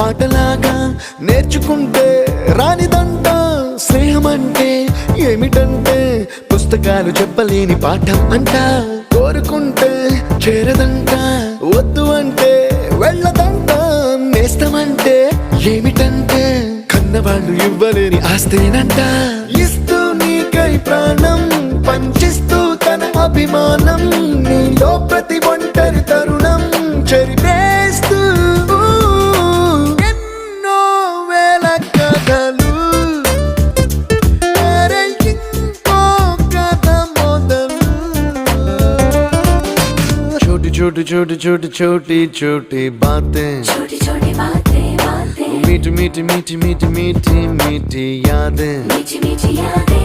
పాటలాగా నేర్చుకుంటే రానిదంట. స్నేహం అంటే ఏమిటంటే పుస్తకాలు చెప్పలేని పాఠం అంట. కోరుకుంటే చేరదంట. వద్దు అంటే వెళ్ళదంట. నేస్తమంటే ఏమిటంటే కన్నవాళ్ళు ఇవ్వలేని ఆస్తేనంట. ఇస్తూ నీకై ప్రాణం పంచిస్తూ తన అభిమానం. నీలో ప్రతి ఒంటరి తరుణం చెరిపే छोटी छोटी छोटी छोटी छोटी छोटी बातें। छोटी छोटी बातें बातें। मीठी मीठी मीठी मीठी मीठी मीठी यादें। मीठी मीठी यादें यादें।